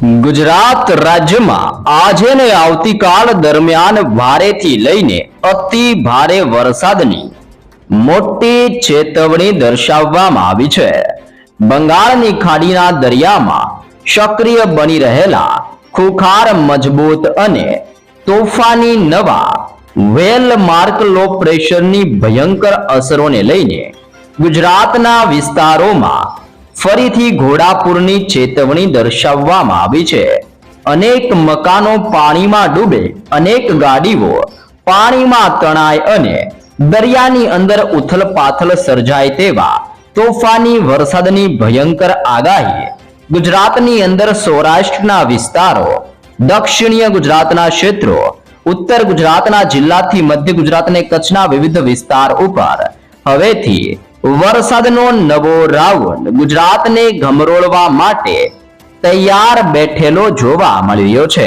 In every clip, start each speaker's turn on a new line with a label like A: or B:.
A: ગુજરાત રાજ્યમાં આજે ને આવતીકાલ દરમિયાન ભારેથી લઈને અતિ ભારે વરસાદની મોટી ચેતવણી દર્શાવવામાં આવી છે. બંગાળની ખાડીના દરિયામાં સક્રિય બની રહેલા ખુખાર મજબૂત અને તોફાની નવા વેલ માર્ક લો પ્રેશરની ભયંકર અસરોને લઈને ગુજરાતના વિસ્તારોમાં ફરીથી ઘોડાપુરની ચેતવણી દર્શાવવામાં આવી છે. અનેક મકાનો પાણીમાં ડૂબે, અનેક ગાડીઓ પાણીમાં તણાય અને દરિયાની અંદર ઉથલપાથલ સર્જાય તેવા તોફાની વરસાદની ભયંકર આગાહી ગુજરાતની અંદર સૌરાષ્ટ્રના વિસ્તારો, દક્ષિણીય ગુજરાતના ક્ષેત્રો, ઉત્તર ગુજરાતના જિલ્લાથી મધ્ય ગુજરાતને કચ્છના વિવિધ વિસ્તાર ઉપર હવેથી વરસાદનો નવો રાઉન્ડ ગુજરાતને ઘમરોળવા માટે તૈયાર બેઠેલો જોવા મળી છે.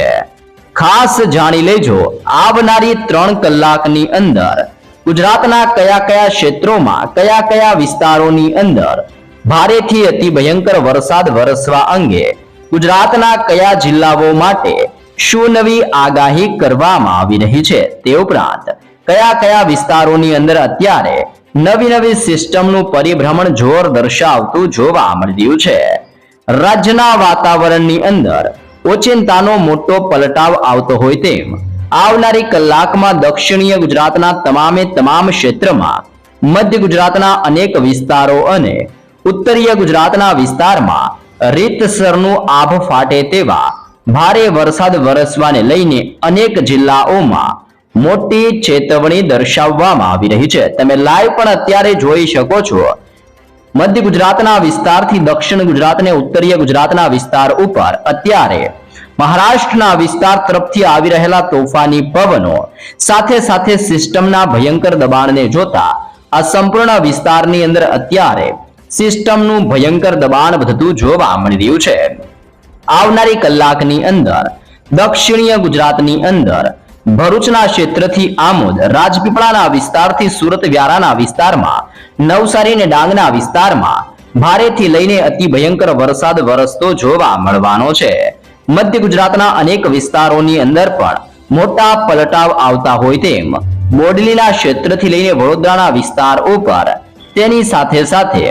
A: ખાસ જાણી લેજો, આવનારી ત્રણ કલાકની અંદર ગુજરાતના કયા કયા ક્ષેત્રોમાં, કયા કયા વિસ્તારોની અંદર ભારેથી અતિ ભયંકર વરસાદ વરસવા અંગે ગુજરાતના કયા જિલ્લાઓ માટે શું નવી આગાહી કરવામાં આવી રહી છે તે ઉપરાંત કયા કયા વિસ્તારોની અંદર અત્યારે નવી નવી સિસ્ટમનું પરિભ્રમણ જોર દર્શાવતું જોવા મળ્યું છે. રાજ્યના વાતાવરણની અંદર ઓચિંતાનો મોટો પલટાવ આવતો હોય તેમ, આવનારી કલાકમાં દક્ષિણીય ગુજરાતના તમામે તમામ ક્ષેત્રમાં, મધ્ય ગુજરાતના અનેક વિસ્તારો અને ઉત્તરીય ગુજરાતના વિસ્તારમાં રીતસરનું આભ ફાટે તેવા ભારે વરસાદ વરસવાને લઈને અનેક જિલ્લાઓમાં મોટી ચેતવણી દર્શાવવામાં આવી રહી છે. તમે લાઈવ પણ અત્યારે જોઈ શકો છો. મધ્ય ગુજરાતના વિસ્તારથી દક્ષિણ ગુજરાત અને ઉત્તરીય ગુજરાતના વિસ્તાર ઉપર અત્યારે મહારાષ્ટ્રના વિસ્તાર તરફથી આવી રહેલા તોફાની પવનો સાથે સાથે સિસ્ટમના ભયંકર દબાણને જોતા આ સંપૂર્ણ વિસ્તારની અંદર અત્યારે સિસ્ટમનું ભયંકર દબાણ વધતું જોવા મળી રહ્યું છે. આવનારી કલાકની અંદર દક્ષિણીય ગુજરાતની અંદર ભરૂચના ક્ષેત્રથી આમોદ રાજપીપળાના વિસ્તારથી સુરત વ્યારાના વિસ્તારમાં, નવસારી અને ડાંગના વિસ્તારમાં ભારેથી લઈને અતિ ભયંકર વરસાદ વરસતો જોવા મળવાનો છે. મધ્ય ગુજરાતના અનેક વિસ્તારોની અંદર પણ મોટા પલટાવ આવતા હોય તેમ બોડલીના ક્ષેત્રથી લઈને વડોદરાના વિસ્તાર ઉપર, તેની સાથે સાથે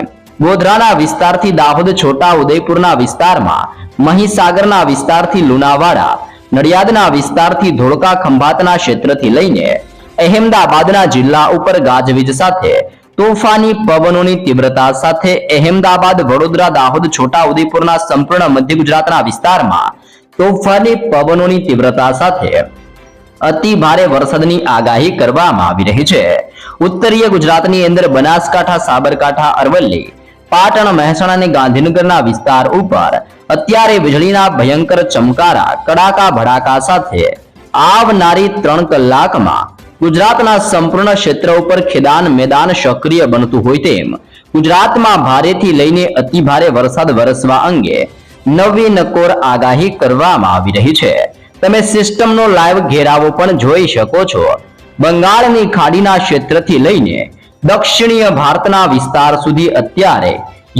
A: ગોધરાના વિસ્તારથી દાહોદ છોટા ઉદયપુરના વિસ્તારમાં, મહીસાગરના વિસ્તારથી લુણાવાડા નડિયાદના વિસ્તારથી ધોળકા ખંભાતના ક્ષેત્રથી લઈને અહેમદાબાદના જિલ્લા ઉપર ગાજવીજ સાથે તોફાની પવનોની તીવ્રતા સાથે અહેમદાબાદ, વડોદરા, દાહોદ, છોટાઉદેપુરના સંપૂર્ણ મધ્ય ગુજરાતના વિસ્તારમાં તોફાની પવનોની તીવ્રતા સાથે અતિ ભારે વરસાદની આગાહી કરવામાં આવી રહી છે. ઉત્તરીય ગુજરાતની અંદર બનાસકાંઠા, સાબરકાંઠા, અરવલ્લી પાટણ મહેસાણા અને ગાંધીનગરના વિસ્તાર ઉપર. અત્યારે વીજળીના ભયંકર ચમકારા કડાકા ભડાકા સાથે આવનારી ત્રણ કલાકમાં ગુજરાતના સંપૂર્ણ ક્ષેત્ર ઉપર ખેદાન મેદાન સક્રિય બનતું હોય તેમ ગુજરાતમાં ભારેથી લઈને અતિ ભારે વરસાદ વરસવા અંગે નવી નકોર આગાહી કરવામાં આવી રહી છે. તમે સિસ્ટમનો લાઈવ ઘેરાવો પણ જોઈ શકો છો. બંગાળની ખાડીના ક્ષેત્રથી લઈને દક્ષિણીય ભારતના વિસ્તાર સુધી અત્યારે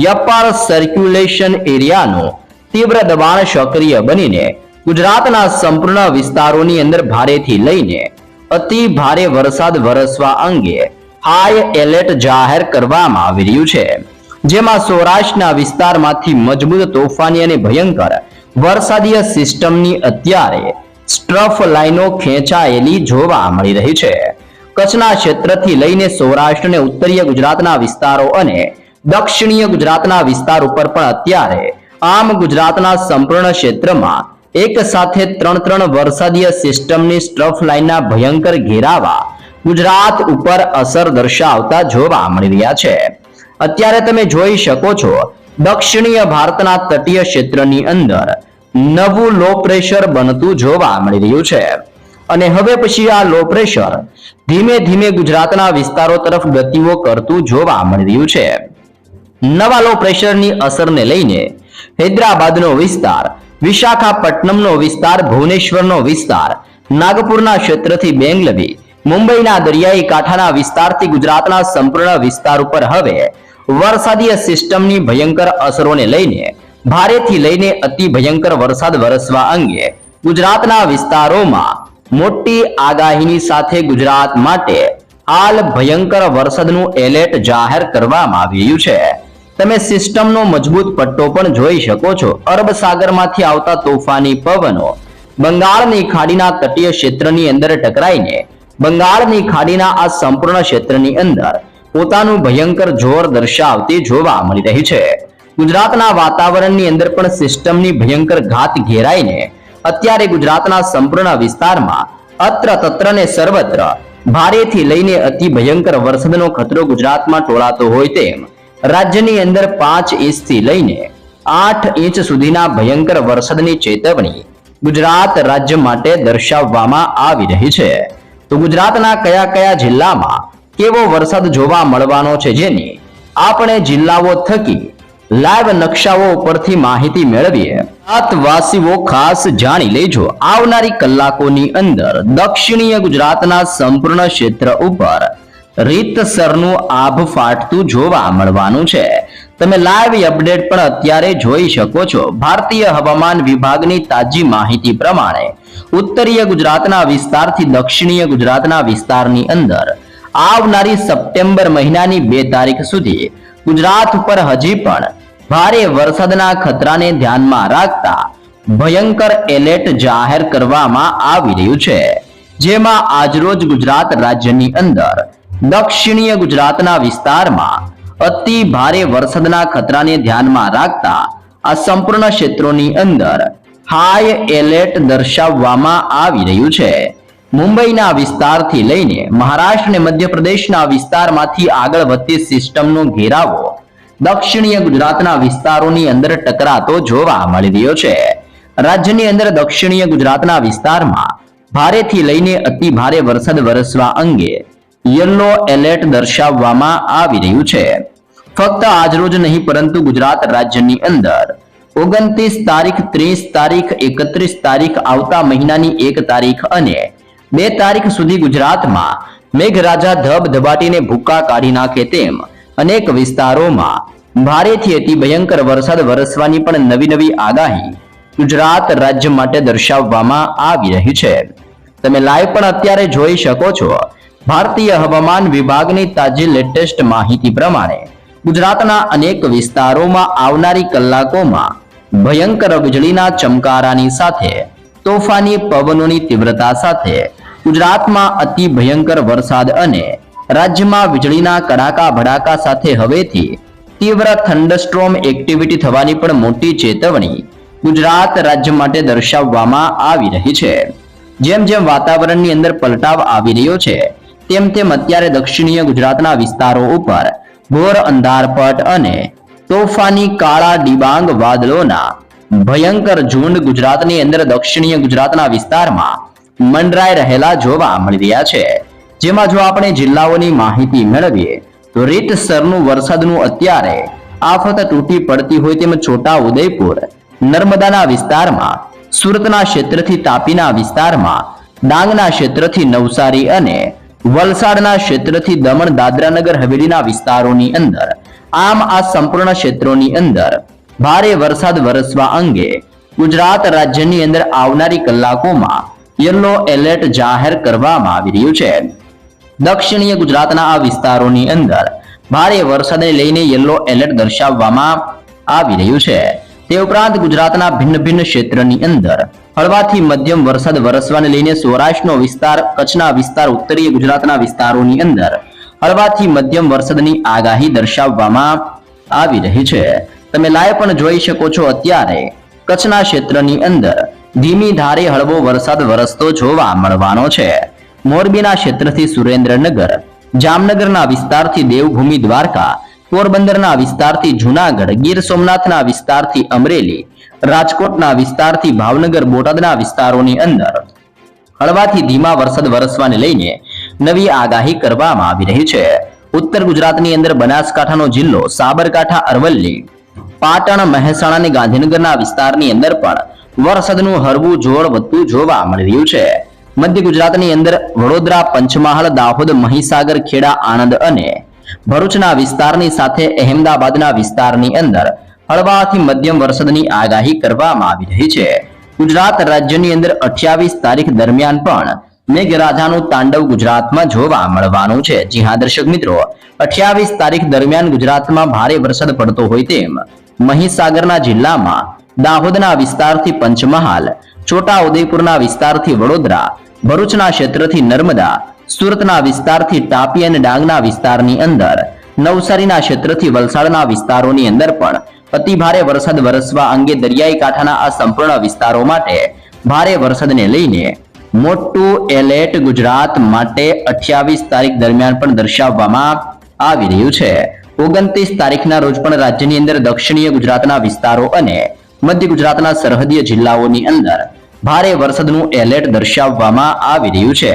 A: યપાર સર્ક્યુલેશન એરિયાનું તીવ્ર દબાણ સક્રિય બનીને ગુજરાતના સંપૂર્ણ વિસ્તારોની અંદર ભારેથી લઈને અતિ ભારે વરસાદ વરસવા અંગે હાઈ એલર્ટ જાહેર કરવામાં આવી રહ્યું છે. જેમાં સૌરાષ્ટ્રના વિસ્તારમાંથી મજબૂત તોફાની અને ભયંકર વરસાદીય સિસ્ટમની અત્યારે સ્ટ્રફ લાઈનો ખેંચાયેલી જોવા મળી રહી છે. કચ્છના ક્ષેત્રથી લઈને સૌરાષ્ટ્ર અને ઉત્તરીય ગુજરાતના વિસ્તારો અને દક્ષિણીય ગુજરાતના વિસ્તાર ઉપર પણ અત્યારે આમ ગુજરાતના સંપૂર્ણ ક્ષેત્રમાં એક સાથે ત્રણ ત્રણ વરસાદીય સિસ્ટમની સ્ટ્રફ લાઇનના ભયંકર ઘેરાવા ગુજરાત ઉપર અસર દર્શાવતા જોવા મળી રહ્યા છે. અત્યારે તમે જોઈ શકો છો, દક્ષિણીય ભારતના તટીય ક્ષેત્રની અંદર નવું લો પ્રેશર બનતું જોવા મળી રહ્યું છે. અને હવે પછી આ લો પ્રેશર ધીમે ધીમે ગુજરાતના વિસ્તારો તરફ ગતિઓ કરતું જોવા મળી છે. નવા લો પ્રેશરની અસરને લઈને હૈદરાબાદનો વિસ્તાર, વિશાખાપટ્ટનમનો વિસ્તાર, ભુવનેશ્વરનો વિસ્તાર, નાગપુરના ક્ષેત્રથી બેંગલવી, મુંબઈના દરિયાઈ કાંઠાના વિસ્તારથી ગુજરાતના સંપૂર્ણ વિસ્તાર ઉપર હવે વરસાદીય સિસ્ટમની ભયંકર અસરોને લઈને, ભારેથી લઈને અતિ ભયંકર વરસાદ વરસવા અંગે ગુજરાતના વિસ્તારોમાં મોટી આગાહીની સાથે ગુજરાત માટે હાલ ભયંકર વરસાદનું એલર્ટ જાહેર કરવામાં આવ્યું છે. તમે સિસ્ટમનો મજબૂત પટ્ટો પણ જોઈ શકો છો. અરબ સાગરમાંથી આવતા તોફાની પવનો બંગાળની ખાડીના તટીય ક્ષેત્રની અંદર ટકરાઈને બંગાળની ખાડીના આ સંપૂર્ણ ક્ષેત્રની અંદર પોતાનું ભયંકર જોર દર્શાવતી જોવા મળી રહી છે. ગુજરાતના વાતાવરણની અંદર પણ સિસ્ટમની ભયંકર ઘાત ઘેરાઈને અત્યારે ગુજરાતના સંપૂર્ણ વિસ્તારમાં અત્ર તત્ર ને સર્વત્ર ભારેથી લઈને અતિ ભયંકર વરસાદનો ખતરો ગુજરાતમાં ટોળાતો હોય તેમ રાજ્યની અંદર પાંચ ઇંચથી લઈને આઠ ઇંચ સુધીના ભયંકર વરસાદની ચેતવણી ગુજરાત રાજ્ય માટે દર્શાવવામાં આવી રહી છે. તો ગુજરાતના કયા કયા જિલ્લામાં કેવો વરસાદ જોવા મળવાનો છે જેની આપણે જિલ્લાઓ થકી લાઈવ નકશાઓ ઉપરથી માહિતી મેળવીએ. ગુજરાતવાસીઓ ખાસ જાણી લેજો. આવનારી કલાકોની અંદર દક્ષિણીય ગુજરાતના સંપૂર્ણ ક્ષેત્ર ઉપર રીતસરનું આભ ફાટતું જોવા મળવાનું છે. તમે લાઈવ અપડેટ પણ અત્યારે જોઈ શકો છો. ભારતીય હવામાન વિભાગની તાજી માહિતી પ્રમાણે ઉત્તરીય ગુજરાતના વિસ્તારથી દક્ષિણીય ગુજરાતના વિસ્તારની અંદર આવનારી સપ્ટેમ્બર મહિનાની બે તારીખ સુધી ગુજરાત ઉપર હજી પણ ભારે વરસાદના ખતરાને ધ્યાનમાં રાખતા ભયંકર એલર્ટ જાહેર કરવામાં આવી રહ્યું છે. જેમાં આજરોજ ગુજરાત રાજ્યની અંદર દક્ષિણીય ગુજરાતના વિસ્તારમાં અતિ ભારે વરસાદના ખતરાને ધ્યાનમાં રાખતા આ સંપૂર્ણ ક્ષેત્રોની અંદર હાઈ એલર્ટ દર્શાવવામાં આવી રહ્યું છે. મુંબઈના વિસ્તારથી લઈને મહારાષ્ટ્ર અને મધ્યપ્રદેશના વિસ્તારમાંથી આગળ વધતી સિસ્ટમનો ઘેરાવો દક્ષિણીય ગુજરાતના વિસ્તારોની અંદર ટકરાતો જોવા મળી રહ્યો છે. રાજ્યની અંદર દક્ષિણીય ગુજરાતના વિસ્તારમાં ભારેથી લઈને અતિ ભારે વરસાદ વરસવા અંગે યલો એલર્ટ દર્શાવવામાં આવી રહ્યું છે. ફક્ત આજરોજ નહીં, પરંતુ ગુજરાત રાજ્યની અંદર ઓગણત્રીસ તારીખ, ત્રીસ તારીખ, એકત્રીસ તારીખ આવતા મહિનાની એક તારીખ અને બે તારીખ સુધી ગુજરાતમાં મેઘરાજા ધબ ધબાટીને ભૂક્કા કાઢી નાખે તેમ અનેક વિસ્તારોમાં ભારેથી અતિ ભયંકર વરસાદ વરસવાની પણ નવી નવી આગાહી ગુજરાત રાજ્ય માટે દર્શાવવામાં આવી રહી છે. તમે લાઈવ પણ અત્યારે જોઈ શકો છો. ભારતીય હવામાન વિભાગની તાજી લેટેસ્ટ માહિતી પ્રમાણે ગુજરાતના અનેક વિસ્તારોમાં આવનારી કલાકોમાં ભયંકર વીજળીના ચમકારાની સાથે તોફાની પવનોની તીવ્રતા સાથે ગુજરાતમાં અતિ ભયંકર વરસાદ અને રાજ્યમાં વીજળીના કડાકા ભડાકા સાથે હવેથી તીવ્ર થંડરસ્ટ્રોમ એક્ટિવિટી થવાની પણ મોટી ચેતવણી ગુજરાત રાજ્ય માટે દર્શાવવામાં આવી રહી છે. જેમ જેમ વાતાવરણની અંદર પલટાવ આવી રહ્યો છે, તેમ તેમ અત્યારે દક્ષિણીય ગુજરાતના વિસ્તારો ઉપર ઘોર અંધારપટ અને તોફાની કાળા ડિબાંગ વાદળોના ભયંકર ઝુંડ ગુજરાતની અંદર દક્ષિણીય ગુજરાતના વિસ્તારમાં મંડરાઈ રહેલા જોવા મળી રહ્યા છે. જેમાં જો આપણે જિલ્લાઓની માહિતી મેળવીએ, તો રીતસરનું વરસાદનું અત્યારે આફત તૂટી પડતી હોય તેમ છોટા ઉદયપુર નર્મદાના વિસ્તારમાં, સુરતના ક્ષેત્રથી તાપીના વિસ્તારમાં, ડાંગના ક્ષેત્રથી નવસારી અને વલસાડના ક્ષેત્રથી દમણ, દાદરાનગર, હવેલીના વિસ્તારોની અંદર, આમ આ સંપૂર્ણ ક્ષેત્રોની અંદર ભારે વરસાદ વરસવા અંગે ગુજરાત રાજ્યની અંદર આવનારી કલાકોમાં યલો એલર્ટ જાહેર કરવામાં આવી રહ્યું છે. દક્ષિણીય ગુજરાતના આ વિસ્તારોની અંદર ભારે વરસાદને લઈને યલો એલર્ટ દર્શાવવામાં આવી રહ્યું છે. તે ઉપરાંત ગુજરાતના ભિન્ન ભિન્ન ક્ષેત્રની અંદર હળવાથી મધ્યમ વરસાદ વરસવાને લઈને સૌરાષ્ટ્રનો વિસ્તાર, કચ્છના વિસ્તાર, ઉત્તરીય ગુજરાતના વિસ્તારોની અંદર હળવાથી મધ્યમ વરસાદની આગાહી દર્શાવવામાં આવી રહી છે. તમે લાઈવ પણ જોઈ શકો છો અત્યારે કચ્છના ક્ષેત્રની અંદર ધીમી ધારે હળવો વરસાદ વરસતો જોવા મળવાનો છે. મોરબીના ક્ષેત્રથી સુરેન્દ્રનગર, જામનગરના વિસ્તારથી દેવભૂમિ દ્વારકા, પોરબંદરના વિસ્તારથી જુનાગઢ, ગીર સોમનાથના વિસ્તારથી અમરેલી, રાજકોટના વિસ્તારથી ભાવનગર, બોટાદના વિસ્તારોની અંદર હળવાથી ધીમા વરસાદ વરસવાને લઈને નવી આગાહી કરવામાં આવી રહી છે. ઉત્તર ગુજરાતની અંદર બનાસકાંઠાનો જિલ્લો, સાબરકાંઠા, અરવલ્લી, પાટણ, મહેસાણા અને ગાંધીનગરના વિસ્તારની અંદર પણ વરસાદનું હળવું જોર વધતું જોવા મળી રહ્યું છે. મધ્ય ગુજરાતની અંદર વડોદરા, પંચમહાલ, દાહોદ, મહીસાગર, ખેડા, આણંદ અને ભરૂચના વિસ્તારની સાથે અહેમદાબાદના વિસ્તારની અંદર હળવાથી મધ્યમ વરસાદની આગાહી કરવામાં આવી રહી છે. ગુજરાત રાજ્યની અંદર અઠ્યાવીસ તારીખ દરમિયાન પણ મેઘરાજાનું તાંડવ ગુજરાતમાં જોવા મળવાનું છે. જી હા, દર્શક મિત્રો, અઠ્યાવીસ તારીખ દરમિયાન ગુજરાતમાં ભારે વરસાદ પડતો હોય તેમ મહીસાગરના જિલ્લામાં દાહોદના વિસ્તારથી પંચમહાલ છોટા ઉદયપુરના વિસ્તારથી વડોદરા, ભરૂચના ક્ષેત્રથી નર્મદા, સુરતના વિસ્તારથી તાપી અને ડાંગના વિસ્તારની અંદર, નવસારીના ક્ષેત્રથી વલસાડના વિસ્તારોની અંદર પણ અતિભારે વરસાદ વરસવા અંગે દરિયાઈ કાંઠાના આ સંપૂર્ણ વિસ્તારો માટે ભારે વરસાદને લઈને મોટું એલર્ટ ગુજરાત માટે અઠ્યાવીસ તારીખ દરમિયાન પણ દર્શાવવામાં આવી રહ્યું છે. ઓગણત્રીસ તારીખના રોજ પણ રાજ્યની અંદર દક્ષિણીય ગુજરાતના વિસ્તારો અને મધ્ય ગુજરાતના સરહદીય જિલ્લાઓની અંદર ભારે વરસાદનું એલર્ટ દર્શાવવામાં આવી રહ્યું છે.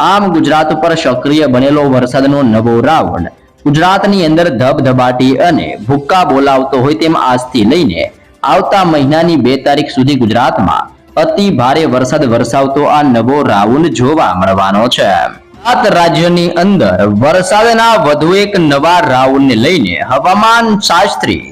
A: આમ ગુજરાત પર સક્રિય બનેલો વરસાદનો નવો રાઉન્ડ ગુજરાતની અંદર ધબધબાટી અને ભૂક્કા બોલાવતો હોય તેમ આજથી લઈને આવતા મહિનાની બે તારીખ સુધી ગુજરાતમાં અતિ ભારે વરસાદ વરસાવતો આ નવો રાઉન્ડ જોવા મળવાનો છે. ગુજરાત રાજ્યની અંદર વરસાદના વધુ એક નવા રાઉન્ડને લઈને હવામાન શાસ્ત્રી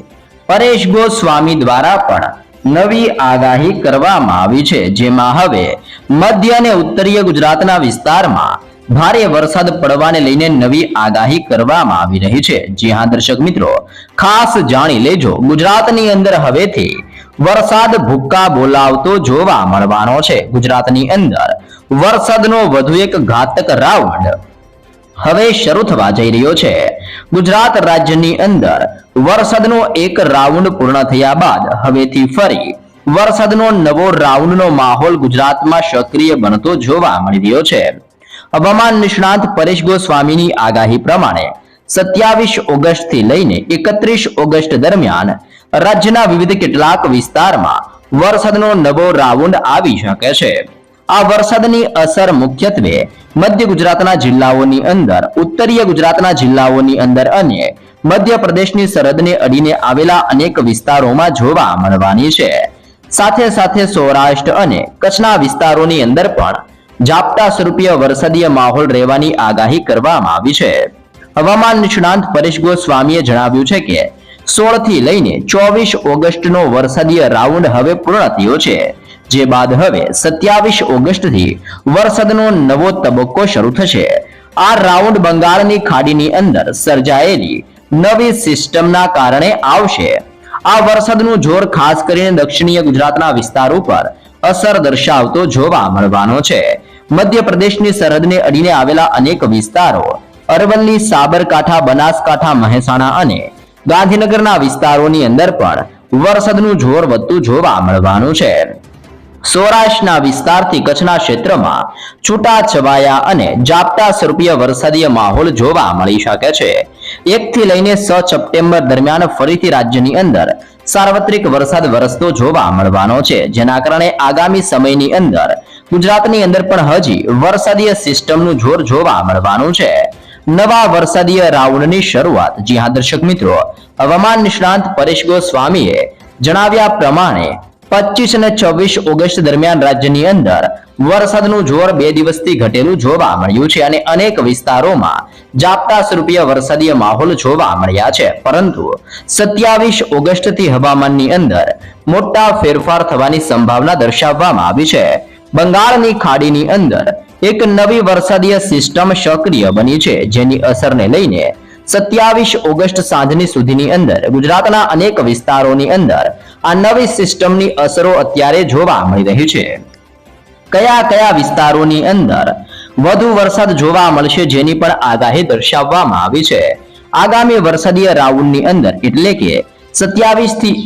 A: પરેશ ગોસ્વામી દ્વારા પણ નવી આગાહી કરવામાં આવી છે, જેમાં હવે મધ્ય અને ઉત્તરીય ગુજરાતના વિસ્તારમાં ભારે વરસાદ પડવાને લઈને નવી આગાહી કરવામાં આવી રહી છે. જી હા, દર્શક મિત્રો, ખાસ જાણી લેજો, ગુજરાતની અંદર હવેથી વરસાદ ભૂક્કા બોલાવતો જોવા મળવાનો છે. ગુજરાતની અંદર વરસાદનો વધુ એક ઘાતક રાઉન્ડ હવે શરૂ થવા જઈ રહ્યો છે. ગુજરાત રાજ્યની અંદર વરસાદનો એક રાઉન્ડ પૂર્ણ થયા બાદ હવેથી ફરી વરસાદનો નવો રાઉન્ડનો માહોલ ગુજરાતમાં સક્રિય બનતો જોવા મળી રહ્યો છે. હવામાન નિષ્ણાંત પરેશ ગોસ્વામીની આગાહી પ્રમાણે સત્યાવીસ ઓગસ્ટથી લઈને એકત્રીસ ઓગસ્ટ દરમિયાન રાજ્યના વિવિધ કેટલાક વિસ્તારમાં વરસાદનો નવો રાઉન્ડ આવી શકે છે. આ વરસાદની અસર મુખ્યત્વે મધ્ય ગુજરાતના જિલ્લાઓની અંદર, ઉત્તરીય ગુજરાતના જિલ્લાઓની અંદર અને મધ્ય પ્રદેશની સરહદને અડીને આવેલા અનેક વિસ્તારોમાં જોવા મળવાની છે. સાથે સાથે સૌરાષ્ટ્ર અને કચ્છના વિસ્તારોની અંદર પણ ઝાપટા સ્વરૂપીય વરસાદીય માહોલ રહેવાની આગાહી કરવામાં આવી છે. હવામાન નિષ્ણાંત પરેશ ગોસ્વામીએ જણાવ્યું છે કે સોળથી લઈને ચોવીસ ઓગસ્ટનો વરસાદીય રાઉન્ડ હવે પૂર્ણ થયો છે. જે બાદ હવે સત્યાવીસ ઓગસ્ટથી વરસાદનો નવો તબક્કો શરૂ થશે. આ રાઉન્ડ બંગાળની ખાડીની અંદર સર્જાયેલી નવી સિસ્ટમના કારણે આવશે. આ વરસાદનું જોર ખાસ કરીને દક્ષિણીય ગુજરાતના વિસ્તાર ઉપર અસર દર્શાવતો જોવા મળવાનો છે. મધ્યપ્રદેશની સરહદને અડીને આવેલા અનેક વિસ્તારો અરવલ્લી, સાબરકાંઠા, બનાસકાંઠા, મહેસાણા અને ગાંધીનગરના વિસ્તારોની અંદર પણ વરસાદનું જોર વધતું જોવા મળવાનું છે. સૌરાષ્ટ્રના વિસ્તારથી કચ્છના ક્ષેત્રમાં છૂટા છવાયા અને ઝાપટા સ્વરૂપીય વરસાદીય માહોલ જોવા મળી શકે છે. એકથી લઈને છ સપ્ટેમ્બર દરમિયાન ફરીથી રાજ્યની અંદર સાર્વત્રિક વરસાદ વરસતો જોવા મળવાનો છે. જેના કારણે આગામી સમયની અંદર ગુજરાતની અંદર પણ હજી વરસાદીય સિસ્ટમનું જોર જોવા મળવાનું છે. નવા વરસાદીય રાઉન્ડની શરૂઆત જી દર્શક મિત્રો, હવામાન નિષ્ણાંત પરેશ ગોસ્વામીએ જણાવ્યા પ્રમાણે પચીસ અને છવ્વીસ ઓગસ્ટ દરમિયાન રાજ્યની અંદર વરસાદનું જોર બે દિવસથી ઘટેલું જોવા મળ્યું છે અને અનેક વિસ્તારોમાં ઝાપટા સ્વરૂપીય વરસાદીય માહોલ જોવા મળ્યા છે. પરંતુ સત્યાવીસ ઓગસ્ટથી હવામાનની અંદર મોટા ફેરફાર થવાની સંભાવના દર્શાવવામાં આવી છે. બંગાળની ખાડીની અંદર એક નવી વરસાદીય સિસ્ટમ સક્રિય બની છે, જેની અસરને લઈને સત્યાવીસ ઓગસ્ટ સાંજની સુધીની અંદર, ગુજરાતના અનેક વિસ્તારોની અંદર આ નવી સિસ્ટમની અસરો અત્યારે જોવા મળી રહી છે. કયા કયા વિસ્તારોની અંદર વધુ વરસાદ જોવા મળશે જેની પણ આગાહી દર્શાવવામાં આવી છે. આગામી વરસાદીય રાઉન્ડની અંદર, એટલે કે સત્યાવીસથી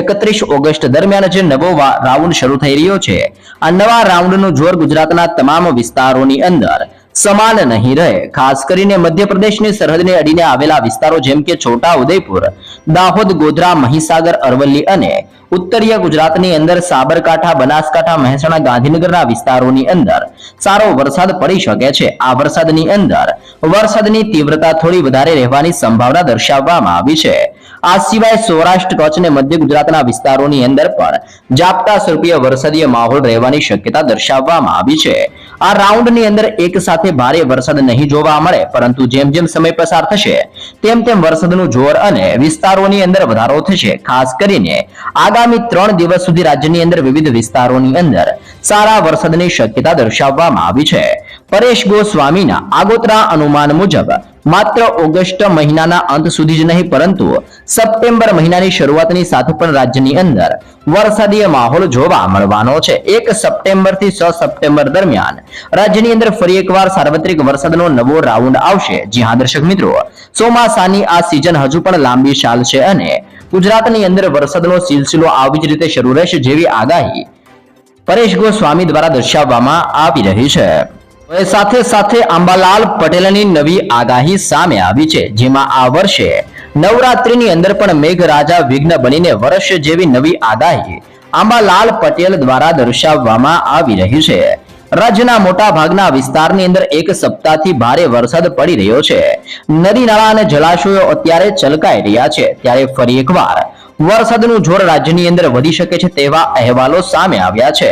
A: એકત્રીસ ઓગસ્ટ દરમિયાન જે નવો રાઉન્ડ શરૂ થઈ રહ્યો છે, આ નવા રાઉન્ડનું જોર ગુજરાતના તમામ વિસ્તારોની અંદર સમાન નહીં રહે. ખાસ કરીને મધ્યપ્રદેશની સરહદને અડીને આવેલા વિસ્તારો જેમ કે છોટા ઉદયપુર, દાહોદ, ગોધરા, મહીસાગર, અરવલ્લી અને ઉત્તરીય ગુજરાતની અંદર સાબરકાંઠા, બનાસકાંઠા, મહેસાણા, ગાંધીનગરના વિસ્તારોની અંદર સારો વરસાદ પડી શકે છે. આ વરસાદની અંદર વરસાદની તીવ્રતા થોડી વધારે રહેવાની સંભાવના દર્શાવવામાં આવી છે. આ સિવાય સૌરાષ્ટ્ર, કચ્છ અને મધ્ય ગુજરાતના વિસ્તારોની અંદર પણ ઝાપટા સ્વરૂપીય વરસાદીય માહોલ રહેવાની શક્યતા દર્શાવવામાં આવી છે. આ રાઉન્ડની અંદર એક સાથે ભારે વરસાદ નહીં જોવા મળે, પરંતુ જેમ જેમ સમય પસાર થશે, તેમ તેમ વરસાદનું જોર અને વિસ્તારોની અંદર વધારો થશે. ખાસ કરીને આગામી ત્રણ દિવસ સુધી રાજ્યની અંદર વિવિધ વિસ્તારોની અંદર સારા વરસાદની શક્યતા દર્શાવવામાં આવી છે. પરેશ ગોસ્વામીના આગોતરા અનુમાન મુજબ માત્ર ઓગસ્ટ મહિનાના અંત સુધી જ નહીં, પરંતુ સપ્ટેમ્બર મહિનાની શરૂઆતની સાથે પણ રાજ્યની અંદર વરસાદીય માહોલ જોવા મળવાનો છે. એક સપ્ટેમ્બરથી છ સપ્ટેમ્બર દરમિયાન રાજ્યની અંદર ફરી એકવાર સાર્વત્રિક વરસાદનો નવો રાઉન્ડ આવશે. જી હા, દર્શક મિત્રો, ચોમાસાની આ સિઝન હજુ પણ લાંબી ચાલ છે અને ગુજરાતની અંદર વરસાદનો સિલસિલો આવી જ રીતે શરૂ રહેશે જેવી આગાહી પરેશ ગોસ્વામી દ્વારા દર્શાવવામાં આવી રહી છે. સાથે સાથે આંબાલાલ પટેલની નવી આગાહી સામે આવી છે, જેમાં આ વર્ષે નવરાત્રીની અંદર પણ મેઘરાજા વિઘ્ન બનીને વર્ષ જેવી નવી આગાહી આંબાલાલ પટેલ દ્વારા દર્શાવવામાં આવી રહી છે. રાજ્યના મોટા ભાગના વિસ્તારની અંદર એક સપ્તાહથી ભારે વરસાદ પડી રહ્યો છે. નદી, નાળા અને જલાશયો અત્યારે ચલકાઈ રહ્યા છે. ત્યારે ફરી એકવાર વરસાદનું જોર રાજ્યની અંદર વધી શકે છે તેવા અહેવાલો સામે આવ્યા છે.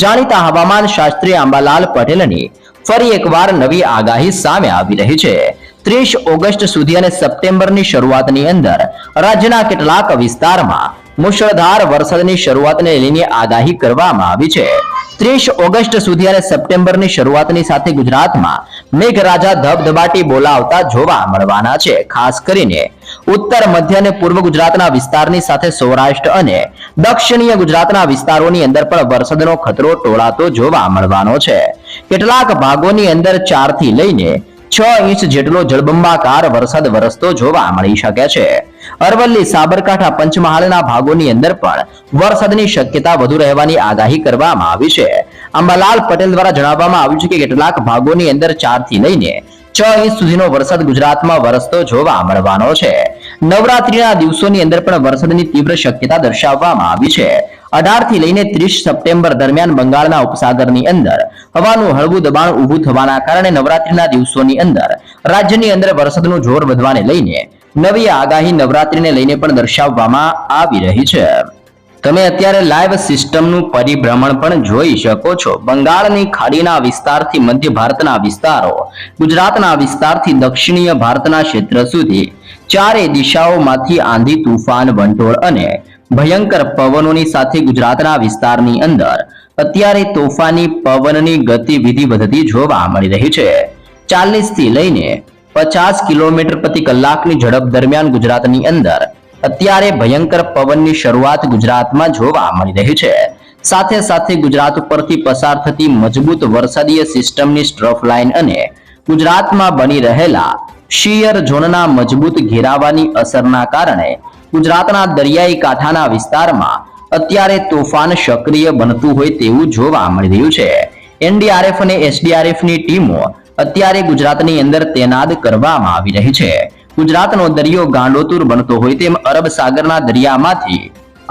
A: જાણીતા હવામાન શાસ્ત્રી આંબાલાલ પટેલની ફરી એકવાર નવી આગાહી સામે આવી રહી છે. ત્રીસ ઓગસ્ટ સુધી અને સપ્ટેમ્બરની શરૂઆતની અંદર રાજ્યના કેટલાક વિસ્તારમાં મુશળધાર વરસાદની શરૂઆતને લઈને આગાહી કરવામાં આવી છે. ત્રીસ ઓગસ્ટ સુધી અને સપ્ટેમ્બરની શરૂઆતની સાથે ગુજરાતમાં મેઘરાજા ધબધબાટી બોલાવતા જોવા મળવાના છે. ખાસ કરીને ઉત્તર, મધ્ય અને પૂર્વ ગુજરાતના વિસ્તારની સાથે સૌરાષ્ટ્ર અને દક્ષિણીય ગુજરાતના વિસ્તારોની અંદર પણ વરસાદનો ખતરો ટોળાતો જોવા મળવાનો છે. કેટલાક ભાગોની અંદર ચારથી લઈને છ ઇંચ જેટલો જળબંબાકાર વરસાદ વરસતો જોવા મળી શકે છે. અરવલ્લી સાબરકાંઠા પંચમહાલના ભાગોની અંદર પણ વરસાદની શક્યતા વધુ રહેવાની આગાહી કરવામાં આવી છે. અંબાલાલ પટેલ દ્વારા જણાવવામાં આવ્યું છે કે કેટલાક ભાગોની અંદર ચારથી લઈને છ ઇંચ સુધીનો વરસાદ ગુજરાતમાં વરસતો જોવા મળવાનો છે. નવરાત્રીના દિવસોની અંદર પણ વરસાદની તીવ્ર શક્યતા દર્શાવવામાં આવી છે. અઢારથી લઈને ત્રીસ સપ્ટેમ્બર દરમિયાન બંગાળના ઉપસાગરની અંદર હવાનું હળવું દબાણ ઊભું થવાના કારણે નવરાત્રીના દિવસોની અંદર રાજ્યની અંદર વરસાદનું જોર વધવાને લઈને નવી આગાહી નવરાત્રીને લઈને પણ દર્શાવવામાં આવી રહી છે. તમે અત્યારે લાઈવ સિસ્ટમનું પરિભ્રમણ પણ જોઈ શકો છો. બંગાળની ખાડીના વિસ્તારથી મધ્ય ભારતના વિસ્તારો, ગુજરાતના વિસ્તારથી દક્ષિણીય ભારતના ક્ષેત્ર સુધી. ચારે દિશાઓમાંથી આંધી તુફાન, વંટોળ અને ભયંકર પવનોની સાથે ગુજરાતના વિસ્તારની અંદર અત્યારે તોફાની પવનની ગતિવિધિ વધતી જોવા મળી રહી છે. ચાલીસથી લઈને પચાસ કિલોમીટર પ્રતિ કલાકની ઝડપ દરમિયાન ગુજરાતની અંદર અત્યારે ભયંકર પવનની શરૂઆત ગુજરાતમાં જોવા મળી રહી છે. સાથે સાથે ગુજરાત ઉપરથી પસાર થતી મજબૂત વરસાદીય સિસ્ટમની સ્ટ્રફ લાઇન અને ગુજરાતમાં બની રહેલા શિયર ઝોનના મજબૂત ઘેરાવાની અસરના કારણે ગુજરાતના દરિયાઈ કાંઠાના વિસ્તારમાં અત્યારે તોફાન સક્રિય બનતું હોય તેવું જોવા મળી રહ્યું છે. એનડીઆરએફ અને એસડીઆરએફની ટીમો અત્યારે ગુજરાતની અંદર તૈનાત કરવામાં આવી રહી છે. ગુજરાતનો દરિયો ગાંડોતુર બનતો હોય તેમ અરબ સાગરના દરિયામાંથી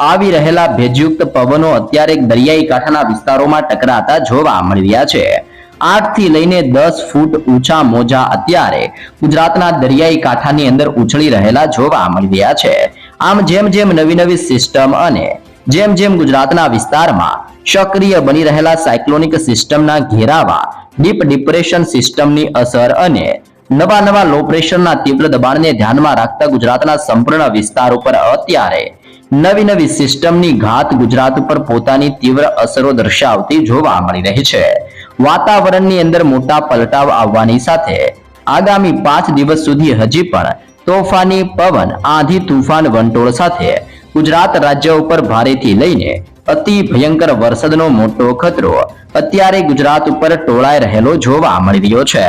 A: આવી રહેલા ભેજયુક્ત પવનો અત્યારે દરિયાઈ કાંઠાના વિસ્તારોમાં ટકરાતા જોવા મળી રહ્યા છે. આઠથી લઈને દસ ફૂટ ઊંચા મોજા અત્યારે ગુજરાતના દરિયાઈ કાંઠાની અંદર ઉછળી રહેલા જોવા મળી રહ્યા છે. આમ જેમ જેમ નવી નવી સિસ્ટમ અને જેમ જેમ ગુજરાતના વિસ્તારમાં સક્રિય બની રહેલા સાયક્લોનિક સિસ્ટમના ઘેરાવા, ડીપ ડિપ્રેશન સિસ્ટમની અસર અને નવા નવા લો પ્રેશરના તીવ્ર દબાણને ધ્યાનમાં રાખતા ગુજરાતના સંપૂર્ણ વિસ્તાર ઉપર અત્યારે નવી નવી સિસ્ટમની ઘાત ગુજરાત ઉપર પોતાની તીવ્ર અસરો દર્શાવતી જોવા મળી રહી છે. વાતાવરણની અંદર મોટા પલટાવ આવવાની સાથે આગામી પાંચ દિવસ સુધી હજી પણ તોફાની પવન, આંધી તુફાન, વંટોળ સાથે ગુજરાત રાજ્ય ઉપર ભારેથી લઈને અતિ ભયંકર વરસાદનો મોટો ખતરો અત્યારે ગુજરાત ઉપર ટોળાઈ રહેલો જોવા મળી રહ્યો છે.